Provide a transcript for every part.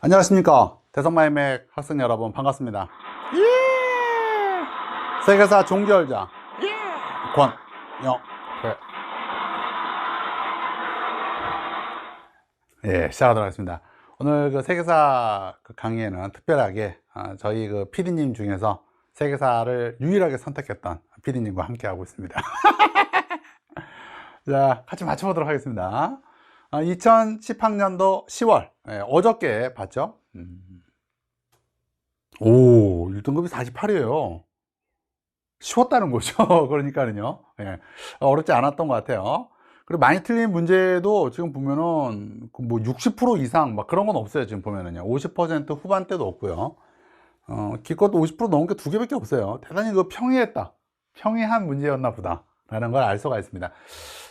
안녕하십니까. 대성마이맥 학생 여러분 반갑습니다. 세계사 종결자. 권영회 예 시작하도록 하겠습니다. 오늘 그 세계사 그 강의에는 특별하게 아, 저희 그 PD님 중에서 세계사를 유일하게 선택했던 PD님과 함께 하고 있습니다. 자 같이 맞춰보도록 하겠습니다 2010학년도 10월. 예, 어저께 봤죠? 음. 오 1등급이 48이에요. 쉬웠다는 거죠. 그러니까는요. 예, 어렵지 않았던 것 같아요. 그리고 많이 틀린 문제도 지금 보면은 그뭐60% 이상 막 그런 건 없어요 지금 보면은요. 50% 후반대도 없고요. 어, 기껏 50% 넘은 게 두 개밖에 없어요. 대단히 그 평이했다. 평이한 문제였나 보다 라는 걸 알 수가 있습니다.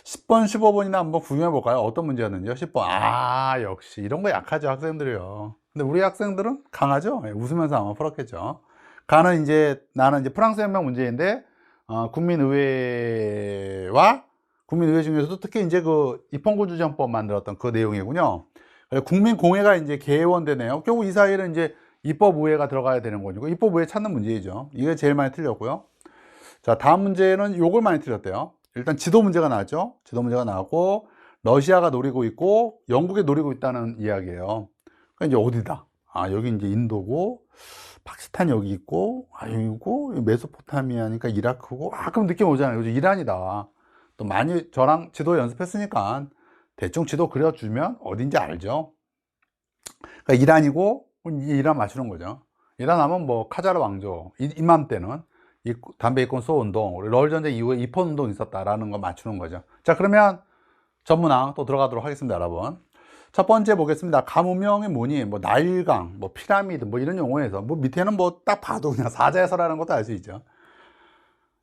10번 15번이나 한번 구경해 볼까요? 어떤 문제였는지요? 10번. 아 역시 이런 거 약하죠 학생들이요. 근데 우리 학생들은 강하죠? 예, 웃으면서 아마 풀었겠죠. 가는 이제 나는 이제 프랑스 혁명 문제인데 어, 국민의회와 국민의회 중에서도 특히 이제 그 입헌군주정법 만들었던 그 내용이군요. 국민공회가 이제 개원되네요. 결국 이 사이에는 이제 입법의회가 들어가야 되는 거고 입법의회 찾는 문제이죠. 이게 제일 많이 틀렸고요 자 다음 문제는 요걸 많이 틀렸대요. 일단 지도 문제가 나왔죠? 지도 문제가 나왔고 러시아가 노리고 있고 영국이 노리고 있다는 이야기예요. 그러니까 이제 어디다? 아 여기 이제 인도고 파키스탄 여기 있고 아 여기고 메소포타미아니까 이라크고 아 그럼 느낌 오잖아요. 그죠? 이란이다. 또 많이 저랑 지도 연습했으니까 대충 지도 그려주면 어딘지 알죠? 그러니까 이란이고 이 이란 맞추는 거죠. 이란 하면 뭐 카자르 왕조 이- 이맘때는. 이 담배 입건 소 운동 럴 전쟁 이후에 입헌 운동 있었다라는 거 맞추는 거죠. 자 그러면 전문항 또 들어가도록 하겠습니다 여러분. 첫 번째 보겠습니다. 가무명이 뭐니 뭐 나일강 뭐 피라미드 뭐 이런 용어에서 뭐 밑에는 뭐 딱 봐도 그냥 사자에서라는 것도 알 수 있죠.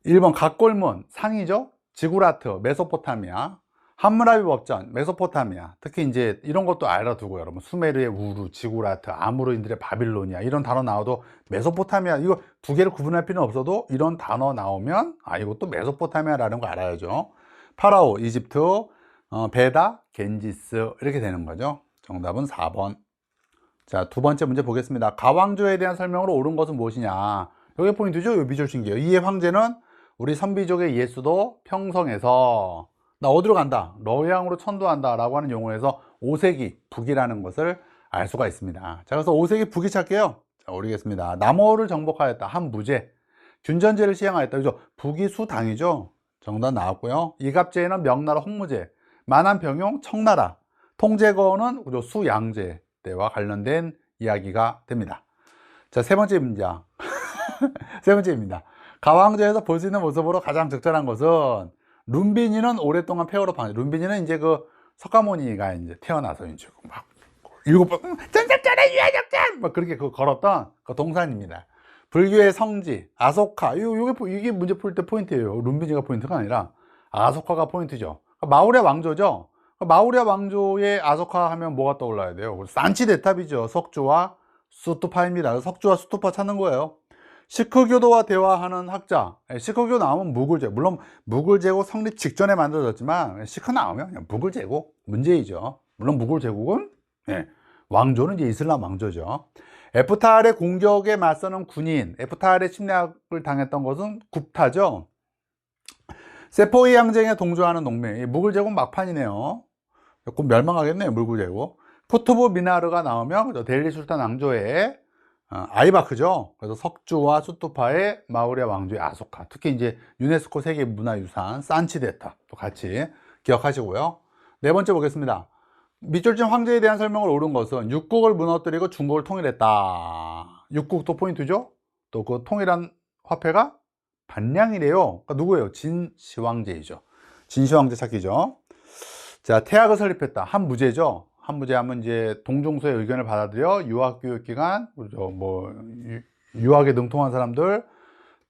1번 각골문 상이죠? 지구라트 메소포타미아 함무라비 법전 메소포타미아 특히 이제 이런 것도 알아두고 여러분. 수메르의 우루 지구라트 아무르인들의 바빌로니아 이런 단어 나와도 메소포타미아 이거 두 개를 구분할 필요는 없어도 이런 단어 나오면 아 이것도 메소포타미아라는 거 알아야죠. 파라오 이집트 어, 베다 겐지스 이렇게 되는 거죠. 정답은 4번. 자 두 번째 문제 보겠습니다. 가왕조에 대한 설명으로 옳은 것은 무엇이냐? 여기 포인트죠? 요 미졸 신기요 이의 황제는 우리 선비족의 예수도 평성에서 나 어디로 간다 러양으로 천도한다 라고 하는 용어에서 오세기 북이라는 것을 알 수가 있습니다. 자 그래서 오세기 북이 찾게요? 자 오르겠습니다. 남어를 정복하였다. 한 무제 균전제를 시행하였다. 그죠? 북이 수당이죠? 정답 나왔고요. 이갑제는 명나라 홍무제 만한병용 청나라 통제거는 그죠? 수양제 때와 관련된 이야기가 됩니다. 자 세 번째 문장. 세 번째입니다. 가왕제에서 볼 수 있는 모습으로 가장 적절한 것은 룸비니는 오랫동안 폐허로 방 룸비니는 이제 그 석가모니가 이제 태어나서 이제 막 일곱 번 전작전의 유해적전 막 그렇게 그 걸었던 그 동산입니다. 불교의 성지 아소카 요 요게 포- 이게 문제 풀 때 포인트예요. 룸비니가 포인트가 아니라 아소카가 포인트죠. 그러니까 마우레 왕조죠. 그러니까 마우레 왕조의 아소카 하면 뭐가 떠올라야 돼요? 산치 대탑이죠. 석주와 수투파입니다. 석주와 수투파 찾는 거예요. 시크교도와 대화하는 학자. 예, 시크교 나오면 무굴제국 물론 무굴제국 성립 직전에 만들어졌지만 시크 나오면 그냥 무굴제국 문제이죠. 물론 무굴제국은 예, 왕조는 이제 이슬람 왕조죠. 에프탈의 공격에 맞서는 군인 에프탈의 침략을 당했던 것은 굽타죠. 세포이 항쟁에 동조하는 동맹 이 무굴제국 막판이네요. 곧 멸망하겠네요 무굴제국. 쿠투브 미나르가 나오면 저 델리 술탄 왕조의 어, 아이바크죠. 그래서 석주와 수투파의 마우리아 왕조의 아소카. 특히 이제 유네스코 세계 문화유산 산치데타 또 같이 기억하시고요. 네 번째 보겠습니다. 밑줄진 황제에 대한 설명을 옳은 것은 육국을 무너뜨리고 중국을 통일했다. 육국도 포인트죠. 또 그 통일한 화폐가 반량이래요. 그러니까 누구예요? 진시황제이죠. 진시황제 찾기죠. 자, 태학을 설립했다. 한 무제죠. 한무제 하면 이제 동종소의 의견을 받아들여 유학 교육 기간, 그죠? 뭐 유- 유학에 능통한 사람들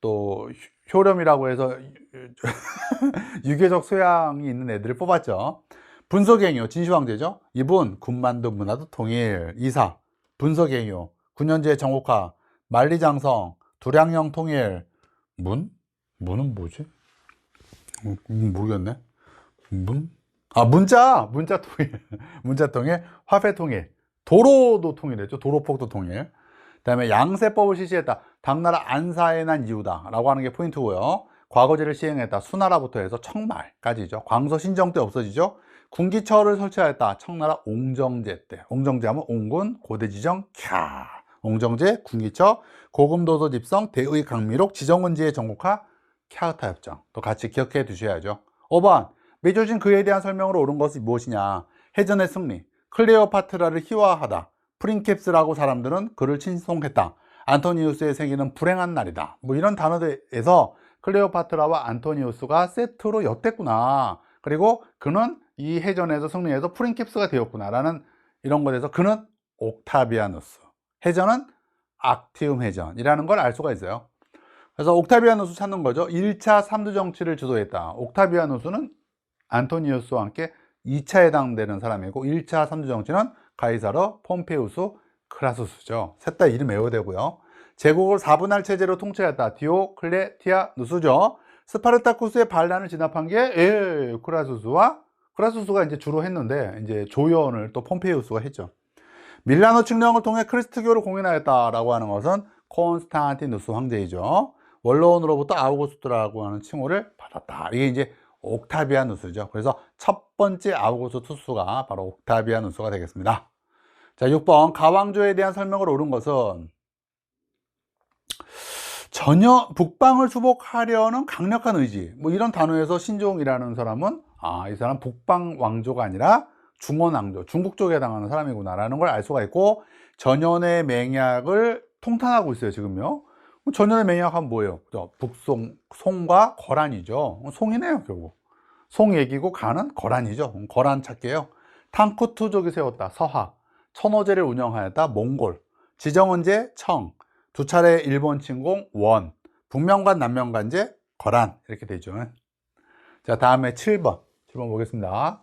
또 효- 효렴이라고 해서 유교적 소양이 있는 애들을 뽑았죠. 분석행요 진시황제죠. 이분 군만두 문화도 통일 이사 분석행요 9년제 정옥화 만리장성 두량령 통일 문 문은 뭐지? 음, 모르겠네. 문? 아 문자 문자 통일 문자 통일 화폐 통일 도로도 통일했죠. 도로폭도 통일. 그 다음에 양세법을 실시했다. 당나라 안사에 난 이유다. 라고 하는 게 포인트고요. 과거제를 시행했다. 수나라부터 해서 청말까지죠. 광서 신정 때 없어지죠. 군기처를 설치하였다. 청나라 옹정제 때. 옹정제 하면 옹군, 고대지정, 캬. 옹정제, 군기처, 고금도서 집성, 대의 강미록, 지정은지의 전국화, 캬흐타 협정. 또 같이 기억해 두셔야죠. 5번. 맺어진 그에 대한 설명으로 옳은 것이 무엇이냐. 해전의 승리. 클레오파트라를 희화하다. 프린캡스라고 사람들은 그를 칭송했다. 안토니우스의 생기는 불행한 날이다. 뭐 이런 단어들에서 클레오파트라와 안토니우스가 세트로 엿댔구나. 그리고 그는 이 해전에서 승리해서 프린캡스가 되었구나. 라는 이런 것에서 그는 옥타비아누스. 해전은 악티움 해전이라는 걸 알 수가 있어요. 그래서 옥타비아누스 찾는 거죠. 1차 3두 정치를 주도했다. 옥타비아누스는 안토니우스와 함께 2차 해당되는 사람이고 1차 3두 정치는 가이사르, 폼페우스, 크라수스죠. 셋 다 이름 외워야 되고요. 제국을 4분할 체제로 통치했다. 디오클레티아누스죠. 스파르타쿠스의 반란을 진압한 게 에, 크라수스와 크라수스가 이제 주로 했는데 이제 조연을 또 폼페우스가 했죠. 밀라노 칙령을 통해 크리스트교를 공인하였다라고 하는 것은 콘스탄티누스 황제이죠. 원로원으로부터 아우구스트라고 하는 칭호를 받았다. 이게 이제 옥타비아누스죠. 그래서 첫 번째 아우구스투스가 바로 옥타비아누스가 되겠습니다. 자, 6번 가왕조에 대한 설명을 옳은 것은 전혀 북방을 수복하려는 강력한 의지 뭐 이런 단어에서 신종이라는 사람은 아 이 사람 북방 왕조가 아니라 중원 왕조 중국 쪽에 해당하는 사람이구나 라는 걸 알 수가 있고 전연의 맹약을 통탄하고 있어요 지금요 전연의 맹약하면 뭐예요? 북송 송과 거란이죠. 송이네요 결국. 송 얘기고 간은 거란이죠. 거란 찾게요. 탕쿠투족이 세웠다. 서하. 천호제를 운영하였다. 몽골. 지정원제 청. 두 차례 일본 침공 원. 북명관 남명관제 거란. 이렇게 되죠. 자 다음에 7번. 7번 보겠습니다.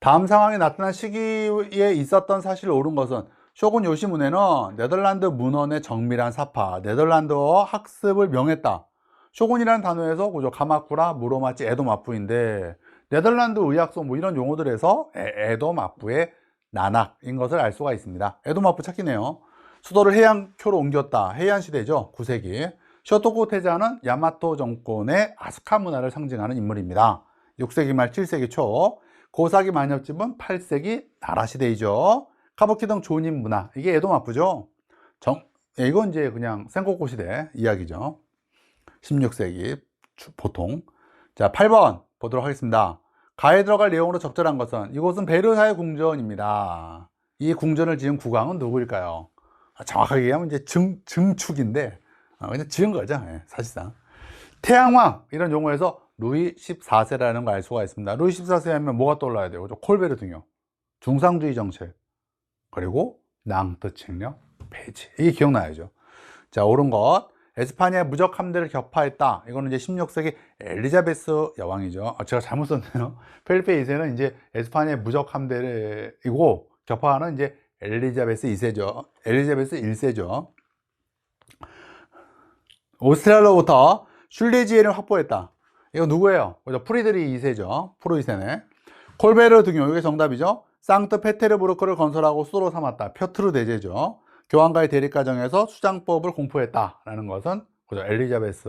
다음 상황이 나타난 시기에 있었던 사실을 옳은 것은 쇼군 요시무네는 네덜란드 문헌의 정밀한 사파 네덜란드어 학습을 명했다 쇼군이라는 단어에서 그죠 가마쿠라 무로마치 에도마푸인데 네덜란드 의학서 뭐 이런 용어들에서 에- 에도마푸의 나낙인 것을 알 수가 있습니다 에도마푸 찾기네요 수도를 해양초로 옮겼다. 해안시대죠. 9세기. 쇼토쿠 태자는 야마토 정권의 아스카 문화를 상징하는 인물입니다. 6세기 말 7세기 초. 고사기 만엽집은 8세기 나라시대이죠. 카부키 등 조님 문화. 이게 에도마푸죠. 정, 예, 이건 이제 그냥 센코쿠 시대 이야기죠. 16세기 보통. 자, 8번 보도록 하겠습니다. 가에 들어갈 내용으로 적절한 것은 이곳은 베르사유 궁전입니다. 이 궁전을 지은 국왕은 누구일까요? 정확하게 얘기하면 이제 증, 증축인데, 어, 그냥 지은 거죠. 예, 사실상. 태양왕, 이런 용어에서 루이 14세라는 걸 알 수가 있습니다. 루이 14세 하면 뭐가 떠올라야 돼요? 콜베르 등요. 중상주의 정책. 그리고 낭트 책령 폐지. 이게 기억나야죠. 자, 옳은 것. 에스파니아 무적 함대를 격파했다. 이거는 이제 16세기 엘리자베스 여왕이죠. 아, 제가 잘못 썼네요. 펠리페 2세는 이제 에스파니아 무적 함대이고 격파하는 이제 엘리자베스 2세죠. 엘리자베스 1세죠. 오스트랄로부터 슐레지에를 확보했다. 이거 누구예요? 프리드리 2세죠. 프로 2세네. 콜베르 등요. 이게 정답이죠. 상트 페테르부르크를 건설하고 수도로 삼았다. 표트르 대제죠. 교황과의 대립 과정에서 수장법을 공포했다라는 것은 그죠? 엘리자베스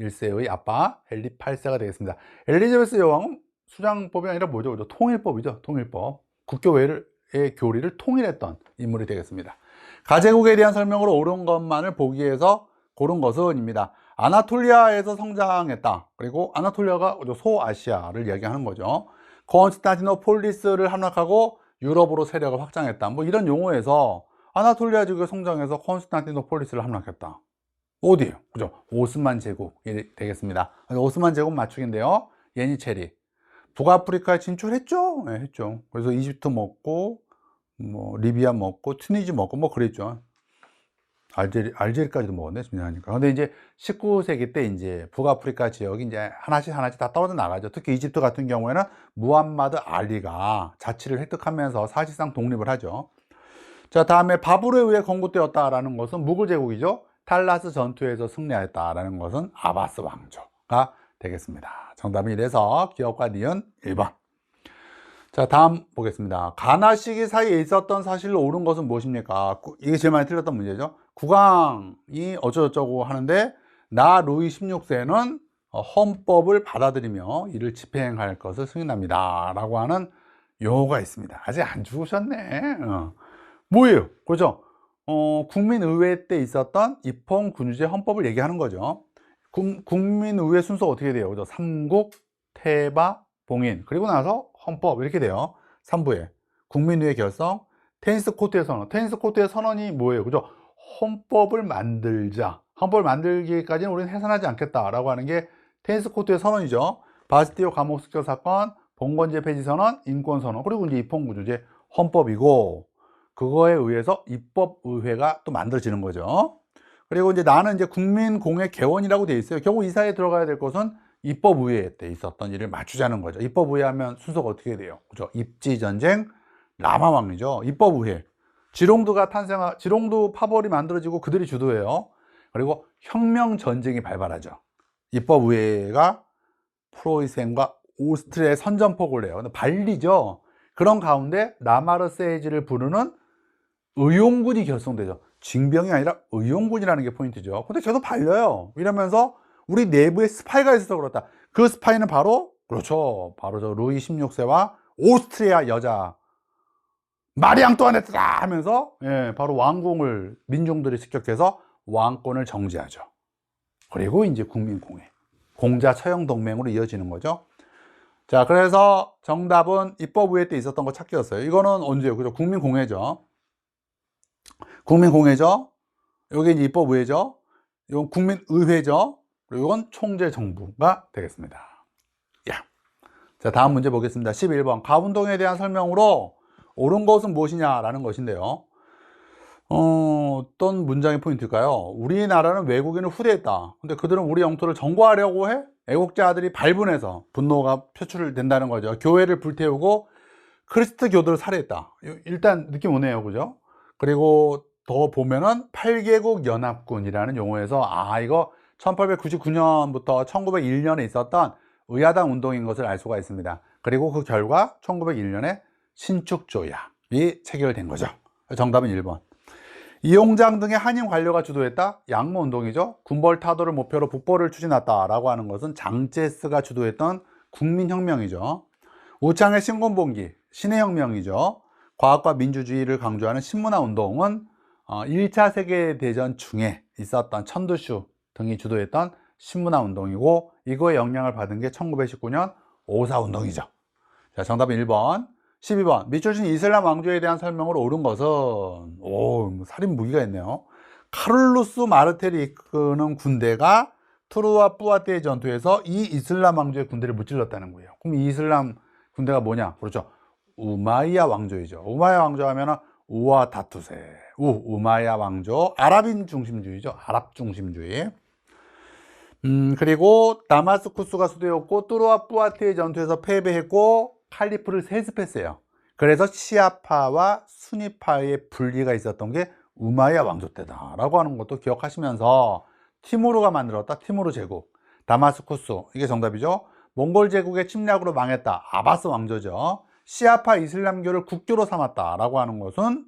1세의 아빠 엘리 8세가 되겠습니다. 엘리자베스 여왕은 수장법이 아니라 뭐죠? 그죠? 통일법이죠. 통일법. 국교 외를 의 교리를 통일했던 인물이 되겠습니다. 가제국에 대한 설명으로 옳은 것만을 보기 위해서 고른 것은입니다. 아나톨리아에서 성장했다. 그리고 아나톨리아가 소아시아를 이야기하는 거죠. 콘스탄티노폴리스를 함락하고 유럽으로 세력을 확장했다. 뭐 이런 용어에서 아나톨리아 지역에 성장해서 콘스탄티노폴리스를 함락했다. 어디에요? 그죠? 오스만 제국이 되겠습니다. 오스만 제국 맞추기인데요. 예니체리. 북아프리카에 진출했죠? 네, 했죠. 그래서 이집트 먹고, 뭐, 리비아 먹고, 튜니지 먹고, 뭐, 그랬죠. 알제리, 알제리까지도 먹었네, 중요하니까. 근데 이제 19세기 때 이제 북아프리카 지역이 이제 하나씩 하나씩 다 떨어져 나가죠. 특히 이집트 같은 경우에는 무함마드 알리가 자치를 획득하면서 사실상 독립을 하죠. 자, 다음에 바브르에 의해 건국되었다라는 것은 무굴 제국이죠. 탈라스 전투에서 승리하였다라는 것은 아바스 왕조가 되겠습니다. 정답은 이래서 기억과 니은 1번. 자, 다음 보겠습니다. 가나 시기 사이에 있었던 사실로 옳은 것은 무엇입니까? 구- 이게 제일 많이 틀렸던 문제죠. 국왕이 어쩌고저쩌고 하는데 나 루이 16세는 어, 헌법을 받아들이며 이를 집행할 것을 승인합니다. 라고 하는 용어가 있습니다. 아직 안 죽으셨네. 어. 뭐예요? 그죠? 어, 국민의회 때 있었던 입헌군주제 헌법을 얘기하는 거죠. 국, 국민의회 순서가 어떻게 돼요? 그죠? 삼국, 태바, 봉인. 그리고 나서 헌법 이렇게 돼요. 3부에. 국민의회 결성, 테니스 코트의 선언. 테니스 코트의 선언이 뭐예요? 그죠? 헌법을 만들자. 헌법을 만들기까지는 우리는 해산하지 않겠다라고 하는 게 테니스 코트의 선언이죠. 바스티오 감옥 습격 사건, 봉건제 폐지 선언, 인권 선언, 그리고 이제 입헌구조제 헌법이고 그거에 의해서 입법의회가 또 만들어지는 거죠. 그리고 이제 나는 이제 국민공회 개원이라고 돼 있어요. 결국 이사에 들어가야 될 것은 입법의회 때 있었던 일을 맞추자는 거죠. 입법의회 하면 순서가 어떻게 돼요? 그죠? 입지전쟁, 라마왕이죠. 입법의회. 지롱도가 탄생하, 지롱도 파벌이 만들어지고 그들이 주도해요. 그리고 혁명전쟁이 발발하죠. 입법의회가 프로이센과 오스트리아의 선전포고를 해요. 근데 발리죠. 그런 가운데 라마르 세이지를 부르는 의용군이 결성되죠. 징병이 아니라 의용군이라는 게 포인트죠. 근데 계속 발려요. 이러면서 우리 내부에 스파이가 있어서 그렇다. 그 스파이는 바로 그렇죠. 바로 저 루이 16세와 오스트리아 여자 마리 앙뚜아네트다 하면서 예, 바로 왕궁을 민중들이 습격해서 왕권을 정지하죠. 그리고 이제 국민공회, 공자 처형 동맹으로 이어지는 거죠. 자, 그래서 정답은 입법의회 때 있었던 거 찾기였어요. 이거는 언제요? 그죠? 국민공회죠. 국민공회죠. 여기 이제 입법의회죠. 이건 국민의회죠. 이건 총재 정부가 되겠습니다. 야. 자, 다음 문제 보겠습니다. 11번. 가운동에 대한 설명으로 옳은 것은 무엇이냐라는 것인데요. 어, 어떤 문장의 포인트일까요? 우리나라는 외국인을 후대했다. 근데 그들은 우리 영토를 점거하려고 해? 애국자들이 발분해서 분노가 표출된다는 거죠. 교회를 불태우고 크리스트 교도를 살해했다. 일단 느낌 오네요. 그죠? 그리고 더 보면은 8개국 연합군이라는 용어에서 아, 이거 1899년부터 1901년에 있었던 의야당 운동인 것을 알 수가 있습니다. 그리고 그 결과 1901년에 신축조약이 체결된 거죠. 정답은 1번. 이용장 등의 한인 관료가 주도했다? 양모 운동이죠. 군벌 타도를 목표로 북벌을 추진했다라고 하는 것은 장제스가 주도했던 국민혁명이죠. 우창의 신곤봉기, 신해혁명이죠. 과학과 민주주의를 강조하는 신문화 운동은 1차 세계대전 중에 있었던 천두슈 등이 주도했던 신문화 운동이고 이거에 영향을 받은 게 1919년 오사운동이죠. 자, 정답은 1번. 12번. 미초신 이슬람 왕조에 대한 설명으로 옳은 것은 오 살인 무기가 있네요. 카를로스 마르텔이 이끄는 군대가 투르와 뿌아테의 전투에서 이 이슬람 왕조의 군대를 무찔렀다는 거예요. 그럼 이 이슬람 군대가 뭐냐? 그렇죠. 우마이야 왕조이죠. 우마이야 왕조 하면은 우와 다투세 우 우마이야 왕조 아랍인 중심주의죠 아랍 중심주의 음 그리고 다마스쿠스가 수도였고 뚜르와 뿌아테의 전투에서 패배했고 칼리프를 세습했어요. 그래서 시아파와 수니파의 분리가 있었던 게 우마이야 왕조 때다 라고 하는 것도 기억하시면서 티모르가 만들었다. 티모르 제국. 다마스쿠스 이게 정답이죠. 몽골 제국의 침략으로 망했다. 아바스 왕조죠. 시아파 이슬람교를 국교로 삼았다라고 하는 것은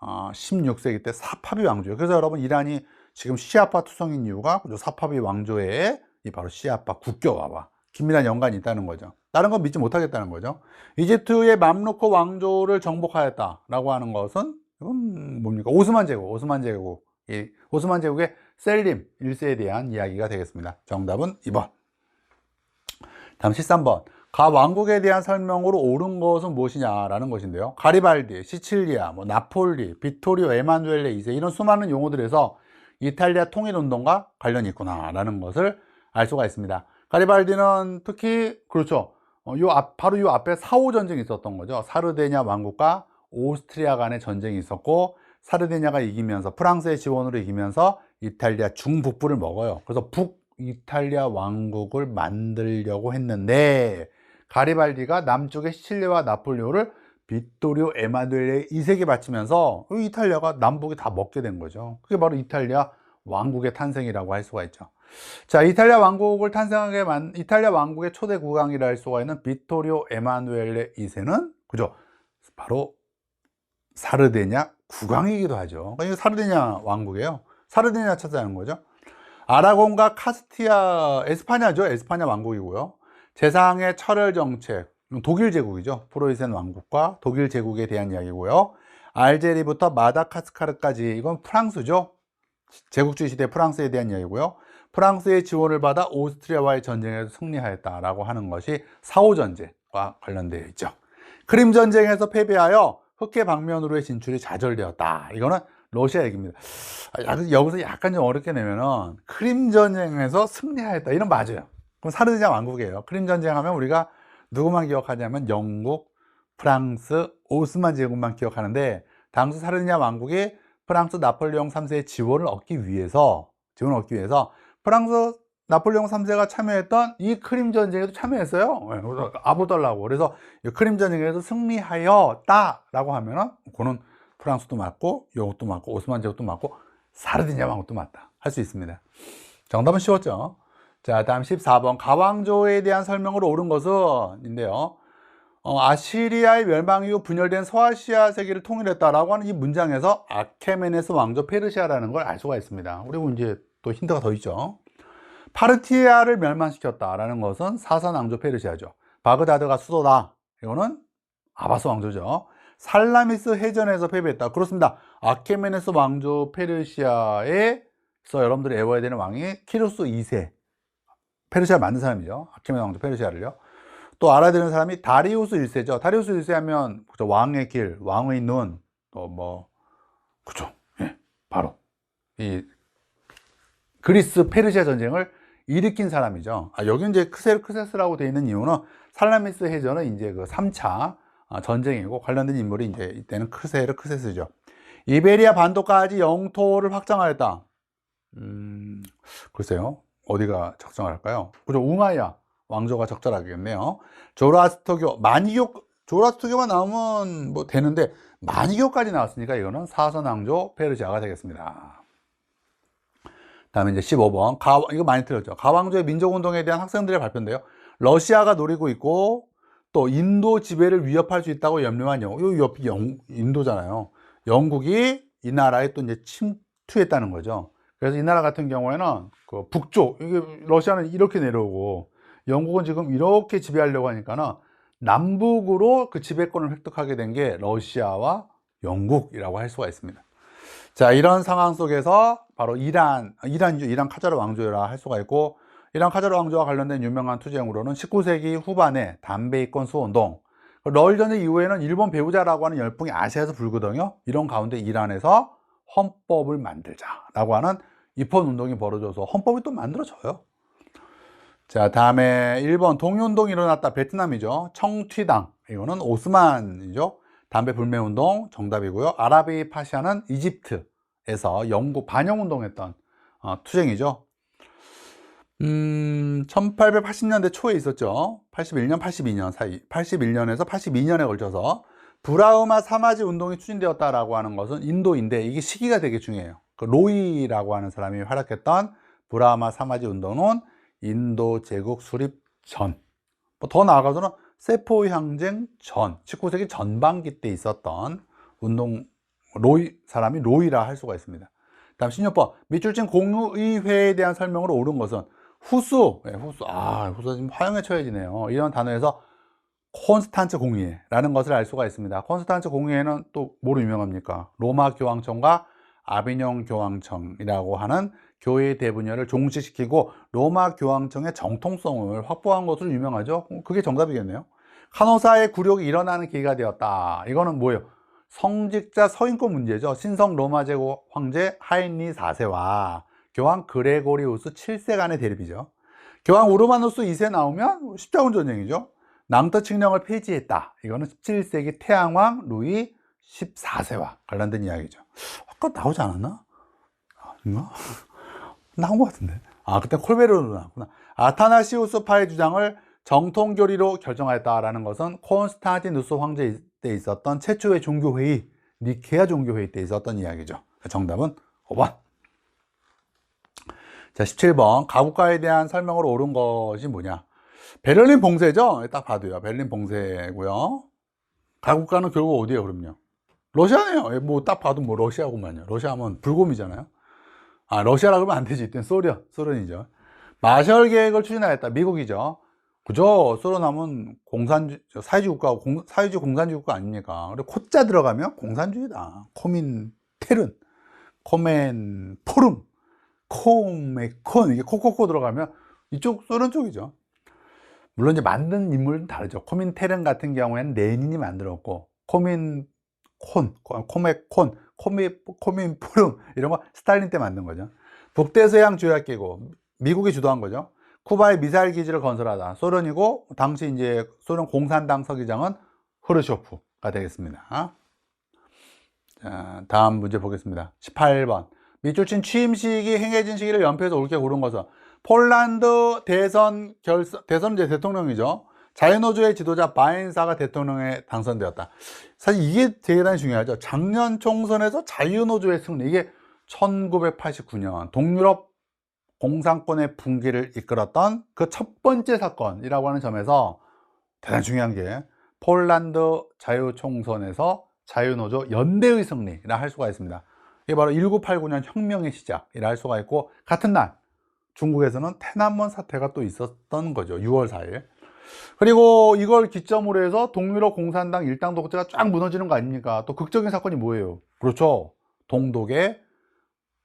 16세기 때 사파비 왕조예요. 그래서 여러분 이란이 지금 시아파 투성인 이유가 사파비 왕조의 이 바로 시아파 국교와와 긴밀한 연관이 있다는 거죠. 다른 건 믿지 못하겠다는 거죠. 이집트의 맘루크 왕조를 정복하였다라고 하는 것은 이건 뭡니까? 오스만 제국, 오스만 제국, 이 오스만 제국의 셀림 1세에 대한 이야기가 되겠습니다. 정답은 2번. 다음 13번. 가 왕국에 대한 설명으로 옳은 것은 무엇이냐라는 것인데요. 가리발디, 시칠리아, 뭐 나폴리, 비토리오, 에마누엘레 2세 이런 수많은 용어들에서 이탈리아 통일운동과 관련이 있구나라는 것을 알 수가 있습니다. 가리발디는 특히 그렇죠. 어, 요 앞, 바로 요 앞에 사오 전쟁이 있었던 거죠. 사르데냐 왕국과 오스트리아 간의 전쟁이 있었고 사르데냐가 이기면서 프랑스의 지원으로 이기면서 이탈리아 중북부를 먹어요. 그래서 북 이탈리아 왕국을 만들려고 했는데 가리발디가 남쪽의 시칠리와 나폴리오를 빗토리오 에마누엘레 2세에 바치면서 이탈리아가 남북이 다 먹게 된 거죠. 그게 바로 이탈리아 왕국의 탄생이라고 할 수가 있죠. 자, 이탈리아 왕국을 탄생하게 만 이탈리아 왕국의 초대 국왕이라 할 수가 있는 비토리오 에마누엘레 2세는 그죠? 바로 사르데냐 국왕이기도 하죠. 그러니까 사르데냐 왕국이에요. 사르데냐 찾아가는 거죠. 아라곤과 카스티아, 에스파냐죠. 에스파냐 왕국이고요. 제상의 철혈 정책, 독일 제국이죠. 프로이센 왕국과 독일 제국에 대한 이야기고요. 알제리부터 마다카스카르까지 이건 프랑스죠. 제국주의 시대 프랑스에 대한 이야기고요. 프랑스의 지원을 받아 오스트리아와의 전쟁에서 승리하였다라고 하는 것이 사오 전쟁과 관련되어 있죠. 크림 전쟁에서 패배하여 흑해 방면으로의 진출이 좌절되었다. 이거는 러시아 얘기입니다. 아, 여기서 약간 좀 어렵게 내면은 크림 전쟁에서 승리하였다. 이런 맞아요. 그럼 사르디아 왕국이에요. 크림 전쟁 하면 우리가 누구만 기억하냐면 영국, 프랑스, 오스만 제국만 기억하는데 당시 사르디아 왕국이 프랑스 나폴레옹 3세의 지원을 얻기 위해서 지원을 얻기 위해서 프랑스 나폴레옹 3세가 참여했던 이 크림 전쟁에도 참여했어요. 예, 아부달라고. 그래서 크림 전쟁에서 승리하였다라고 하면은 그는 프랑스도 맞고 영국도 맞고 오스만 제국도 맞고 사르디냐 왕국도 맞다 할 수 있습니다. 정답은 쉬웠죠. 자, 다음 14번 가왕조에 대한 설명으로 옳은 것은 인데요. 어, 아시리아의 멸망 이후 분열된 서아시아 세계를 통일했다라고 하는 이 문장에서 아케메네스 왕조 페르시아라는 걸 알 수가 있습니다. 그리고 이제 또 힌트가 더 있죠. 파르티아를 멸망시켰다라는 것은 사산 왕조 페르시아죠. 바그다드가 수도다. 이거는 아바스 왕조죠. 살라미스 해전에서 패배했다. 그렇습니다. 아케메네스 왕조 페르시아에서 여러분들이 외워야 되는 왕이 키루스 2세. 페르시아 만든 사람이죠. 아케메네스 왕조 페르시아를요. 또 알아야 되는 사람이 다리우스 1세죠. 다리우스 1세 하면 그죠. 왕의 길, 왕의 눈, 또 뭐 그죠. 예, 바로 이 그리스 페르시아 전쟁을 일으킨 사람이죠. 아, 여기 이제 크세르크세스라고 되어 있는 이유는 살라미스 해전은 이제 그 3차 어, 전쟁이고 관련된 인물이 이제 이때는 크세르크세스죠. 이베리아 반도까지 영토를 확장하였다. 음, 글쎄요. 어디가 적정할까요? 그죠. 웅하야 왕조가 적절하겠네요. 조라스터교, 만이교, 조라스터교만 나오면 뭐 되는데 만이교까지 나왔으니까 이거는 사선왕조 페르시아가 되겠습니다. 다음에 이제 15번. 가, 이거 많이 들었죠. 가왕조의 민족운동에 대한 학생들의 발표인데요. 러시아가 노리고 있고 또 인도 지배를 위협할 수 있다고 염려한 영국. 이 옆이 영, 인도잖아요. 영국이 이 나라에 또 이제 침투했다는 거죠. 그래서 이 나라 같은 경우에는 그 북쪽, 이게 러시아는 이렇게 내려오고 영국은 지금 이렇게 지배하려고 하니까는 남북으로 그 지배권을 획득하게 된 게 러시아와 영국이라고 할 수가 있습니다. 자, 이런 상황 속에서 바로 이란, 이란이죠. 이란 카자르 왕조라 할 수가 있고, 이란 카자르 왕조와 관련된 유명한 투쟁으로는 19세기 후반에 담배 입건 수운동, 러일 전쟁 이후에는 일본 배우자라고 하는 열풍이 아시아에서 불거든요. 이런 가운데 이란에서 헌법을 만들자라고 하는 입헌 운동이 벌어져서 헌법이 또 만들어져요. 자, 다음에 1번 동유운동이 일어났다. 베트남이죠. 청취당. 이거는 오스만이죠. 담배 불매 운동 정답이고요. 아라비 파시아는 이집트에서 영국 반영 운동했던 어, 투쟁이죠. 음, 1880년대 초에 있었죠. 81년, 82년 사이, 81년에서 82년에 걸쳐서 브라우마 사마지 운동이 추진되었다라고 하는 것은 인도인데 이게 시기가 되게 중요해요. 그 로이라고 하는 사람이 활약했던 브라우마 사마지 운동은 인도 제국 수립 전, 뭐 더 나아가서는 세포 항쟁 전, 19세기 전반기 때 있었던 운동 로이 사람이 로이라 할 수가 있습니다. 다음 16번 밑줄진 공의회에 대한 설명으로 옳은 것은 후수, 네, 후수, 아 후수 지금 화형에 처해지네요. 이런 단어에서 콘스탄츠 공의회라는 것을 알 수가 있습니다. 콘스탄츠 공의회는 또 뭐로 유명합니까? 로마 교황청과 아비뇽 교황청이라고 하는 교회의 대분열을 종식시키고 로마 교황청의 정통성을 확보한 것으로 유명하죠. 그게 정답이겠네요. 카노사의 굴욕이 일어나는 계기가 되었다. 이거는 뭐예요? 성직자 서인권 문제죠. 신성 로마 제국 황제 하인리 4세와 교황 그레고리우스 7세 간의 대립이죠. 교황 우르마누스 2세 나오면 십자군 전쟁이죠. 남터 칙령을 폐지했다. 이거는 17세기 태양왕 루이 14세와 관련된 이야기죠. 아까 나오지 않았나? 아닌가? 나온 것 같은데. 아, 그때 콜베르로 나왔구나. 아타나시우스파의 주장을 정통교리로 결정하였다라는 것은 콘스탄티누스 황제 때 있었던 최초의 종교회의, 니케아 종교회의 때 있었던 이야기죠. 정답은 5번. 자, 17번. 가국가에 대한 설명으로 옳은 것이 뭐냐? 베를린 봉쇄죠? 딱 봐도요. 베를린 봉쇄고요. 가국가는 결국 어디예요, 그럼요? 러시아네요. 뭐 딱 봐도 뭐 러시아구만요. 러시아 하면 불곰이잖아요. 아, 러시아라 그러면 안 되지. 이땐 소련, 소련이죠. 마셜 계획을 추진하였다. 미국이죠. 그죠? 소련 하면 공산주, 사회주의 국가, 공, 사회주의 공산주의 국가 아닙니까? 그리고 코자 들어가면 공산주의다. 코민 테른, 코멘 포름, 코메콘, 이게 코코코 들어가면 이쪽 소련 쪽이죠. 물론 이제 만든 인물은 다르죠. 코민 테른 같은 경우에는 레닌이 만들었고, 코민 콘, 코메 콘, 코미, 코민 푸름 이런 거 스탈린 때 만든 거죠. 북대서양 조약기구 미국이 주도한 거죠. 쿠바의 미사일 기지를 건설하다 소련이고 당시 이제 소련 공산당 서기장은 흐르쇼프가 되겠습니다. 자, 다음 문제 보겠습니다. 18번. 미추친 취임식이 행해진 시기를 연표해서 옳게 고른 것은 폴란드 대선 결선, 대선 이제 대통령이죠. 자유노조의 지도자 바인사가 대통령에 당선되었다. 사실 이게 대단히 중요하죠. 작년 총선에서 자유노조의 승리, 이게 1989년 동유럽 공산권의 붕괴를 이끌었던 그 첫 번째 사건이라고 하는 점에서 대단히 중요한 게 폴란드 자유총선에서 자유노조 연대의 승리라 할 수가 있습니다. 이게 바로 1989년 혁명의 시작이라 할 수가 있고 같은 날 중국에서는 테난먼 사태가 또 있었던 거죠. 6월 4일. 그리고 이걸 기점으로 해서 동유럽 공산당 일당 독재가 쫙 무너지는 거 아닙니까? 또 극적인 사건이 뭐예요? 그렇죠. 동독의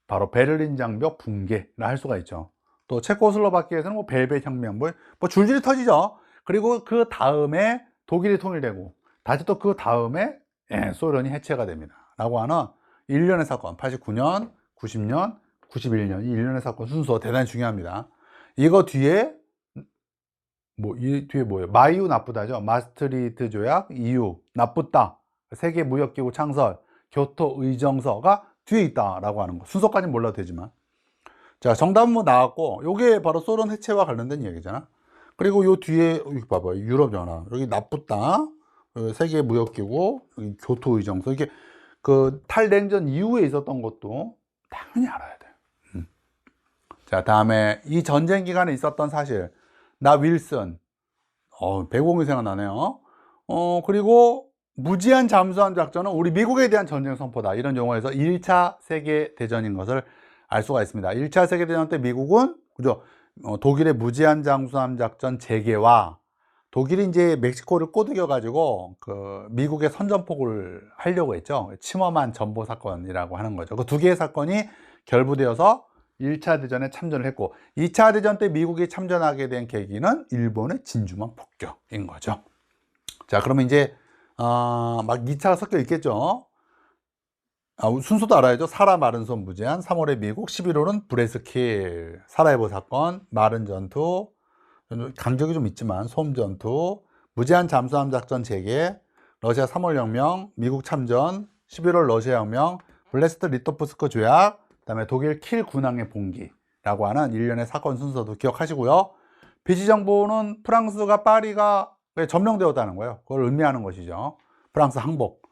바로 베를린 장벽 붕괴라 할 수가 있죠. 또 체코슬로바키아에서는 뭐 벨벳 혁명 뭐, 뭐 줄줄이 터지죠. 그리고 그 다음에 독일이 통일되고 다시 또 그 다음에 예, 소련이 해체가 됩니다. 라고 하는 일련의 사건 89년, 90년, 91년 이 일련의 사건 순서 대단히 중요합니다. 이거 뒤에 뭐 이 뒤에 뭐예요? 마이우 나쁘다죠. 마스트리트 조약, EU 나쁘다. 세계 무역 기구 창설, 교토 의정서가 뒤에 있다라고 하는 거. 순서까지는 몰라도 되지만. 자, 정답은 뭐 나왔고, 요게 바로 소련 해체와 관련된 얘기잖아. 그리고 요 뒤에, 여기 봐봐. 유럽 연합. 여기 나쁘다. 여기 세계 무역 기구, 여기 교토 의정서. 이게 그 탈냉전 이후에 있었던 것도 당연히 알아야 돼. 음. 자, 다음에 이 전쟁 기간에 있었던 사실. 나 윌슨. 어, 배공이 생각나네요. 어, 그리고 무지한 잠수함 작전은 우리 미국에 대한 전쟁 선포다. 이런 용어에서 1차 세계대전인 것을 알 수가 있습니다. 1차 세계대전 때 미국은, 그죠? 어, 독일의 무지한 잠수함 작전 재개와 독일이 이제 멕시코를 꼬드겨 가지고 그 미국의 선전포고를 하려고 했죠. 침범한 전보 사건이라고 하는 거죠. 그 두 개의 사건이 결부되어서 1차 대전에 참전을 했고 2차 대전 때 미국이 참전하게 된 계기는 일본의 진주만 폭격인 거죠. 자, 그러면 이제 어, 막 2차가 섞여 있겠죠. 아, 순서도 알아야죠. 사라 마른 손 무제한, 3월에 미국, 11월은 브레스킬, 사라이보 사건, 마른 전투, 감격이 좀 있지만 솜 전투, 무제한 잠수함 작전 재개, 러시아 3월 혁명, 미국 참전, 11월 러시아 혁명, 블레스트 리토프스크 조약, 그다음에 독일 킬 군항의 봉기라고 하는 일련의 사건 순서도 기억하시고요. 비지 정보는 프랑스가 파리가 점령되었다는 거예요. 그걸 의미하는 것이죠. 프랑스 항복.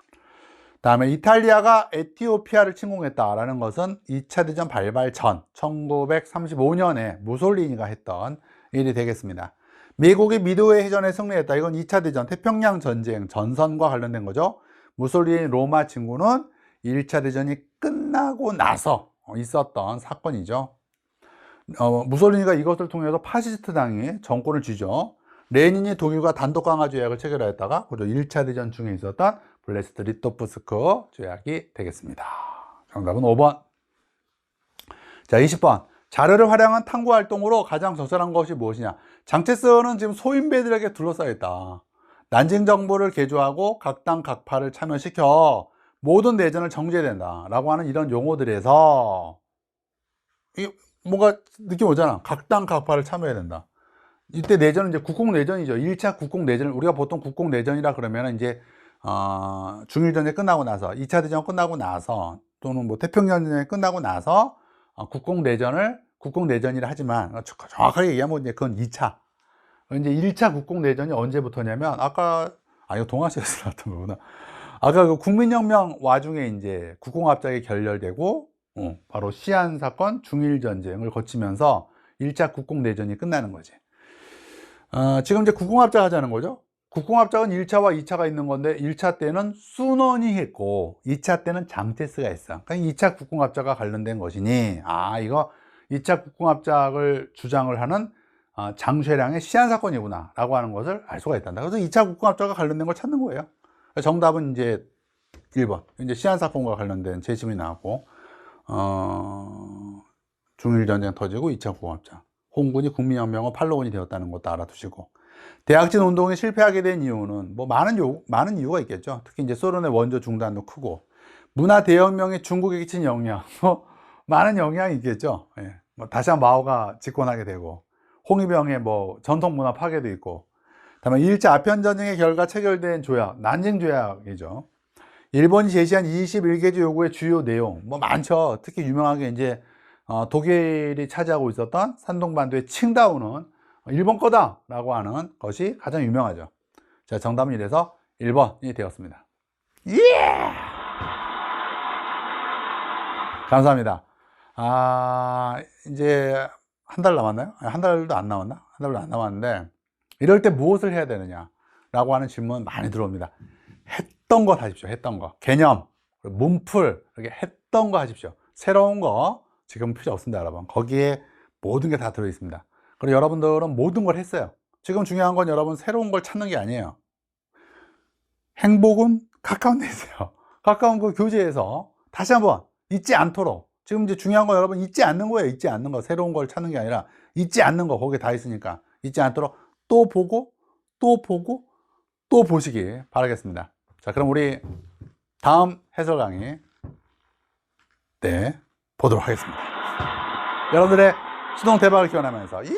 다음에 이탈리아가 에티오피아를 침공했다라는 것은 2차 대전 발발 전 1935년에 무솔리니가 했던 일이 되겠습니다. 미국이 미드웨이 해전에 승리했다. 이건 2차 대전 태평양 전쟁 전선과 관련된 거죠. 무솔리니 로마 진군은 1차 대전이 끝나고 나서 있었던 사건이죠. 어, 무솔리니가 이것을 통해서 파시스트 당이 정권을 쥐죠. 레닌이 독일과 단독 강화 조약을 체결하였다가 그죠 1차 대전 중에 있었던 블레스트 리토프스크 조약이 되겠습니다. 정답은 5번. 자, 20번. 자료를 활용한 탐구 활동으로 가장 적절한 것이 무엇이냐? 장체스는 지금 소인배들에게 둘러싸여 있다. 난징 정부를 개조하고 각 당 각파를 참여시켜 모든 내전을 정제된다. 라고 하는 이런 용어들에서 이 뭔가 느낌 오잖아. 각당 각파를 참여해야 된다. 이때 내전은 이제 국공 내전이죠. 1차 국공 내전을, 우리가 보통 국공 내전이라 그러면 이제, 어, 중일전이 끝나고 나서, 2차 대전 끝나고 나서, 또는 뭐 태평양전이 끝나고 나서, 어, 국공 내전을, 국공 내전이라 하지만, 정확하게 얘기하면 이제 그건 2차. 이제 1차 국공 내전이 언제부터냐면, 아까, 아, 이거 동아시아에서 나왔던 거구나. 아까 그 국민혁명 와중에 이제 국공합작이 결렬되고, 어, 바로 시안 사건 중일 전쟁을 거치면서 1차 국공 내전이 끝나는 거지. 어, 지금 이제 국공합작 하자는 거죠. 국공합작은 1차와 2차가 있는 건데 1차 때는 순원이 했고 2차 때는 장테스가 했어. 그러니까 2차 국공합작과 관련된 것이니 아 이거 2차 국공합작을 주장을 하는 아, 장쇠량의 시안 사건이구나 라고 하는 것을 알 수가 있단다. 그래서 2차 국공합작과 관련된 걸 찾는 거예요. 정답은 이제 1번. 이제 시안 사건과 관련된 재심이 나왔고 어, 중일전쟁 터지고 2차 국공합작. 홍군이 국민혁명은 팔로군이 되었다는 것도 알아두시고 대학진 운동이 실패하게 된 이유는 뭐 많은 요, 많은 이유가 있겠죠. 특히 이제 소련의 원조 중단도 크고 문화 대혁명이 중국에 끼친 영향, 뭐 많은 영향이 있겠죠. 예. 뭐 다시 한 마오가 집권하게 되고 홍위병의 뭐 전통 문화 파괴도 있고 다음에 1차 아편 전쟁의 결과 체결된 조약, 난징 조약이죠. 일본이 제시한 21개조 요구의 주요 내용 뭐 많죠. 특히 유명하게 이제 어, 독일이 차지하고 있었던 산동반도의 칭다오는 일본 거다라고 하는 것이 가장 유명하죠. 자, 정답은 이래서 1번이 되었습니다. 예! 감사합니다. 아, 이제 한 달 남았나요? 한 달도 안 남았나? 한 달도 안 남았는데 이럴 때 무엇을 해야 되느냐? 라고 하는 질문 많이 들어옵니다. 했던 거 하십시오. 했던 거. 개념, 문풀, 이렇게 했던 거 하십시오. 새로운 거 지금 필요 없습니다, 여러분. 거기에 모든 게 다 들어 있습니다. 그리고 여러분들은 모든 걸 했어요. 지금 중요한 건 여러분 새로운 걸 찾는 게 아니에요. 행복은 가까운 데 있어요. 가까운 그 교재에서 다시 한번 잊지 않도록. 지금 이제 중요한 건 여러분 잊지 않는 거예요. 잊지 않는 거. 새로운 걸 찾는 게 아니라 잊지 않는 거. 거기에 다 있으니까 잊지 않도록 또 보고 또 보고 또 보시기 바라겠습니다. 자, 그럼 우리 다음 해설 강의 때 보도록 하겠습니다. 여러분들의 수동 대박을 기원하면서 예! 예!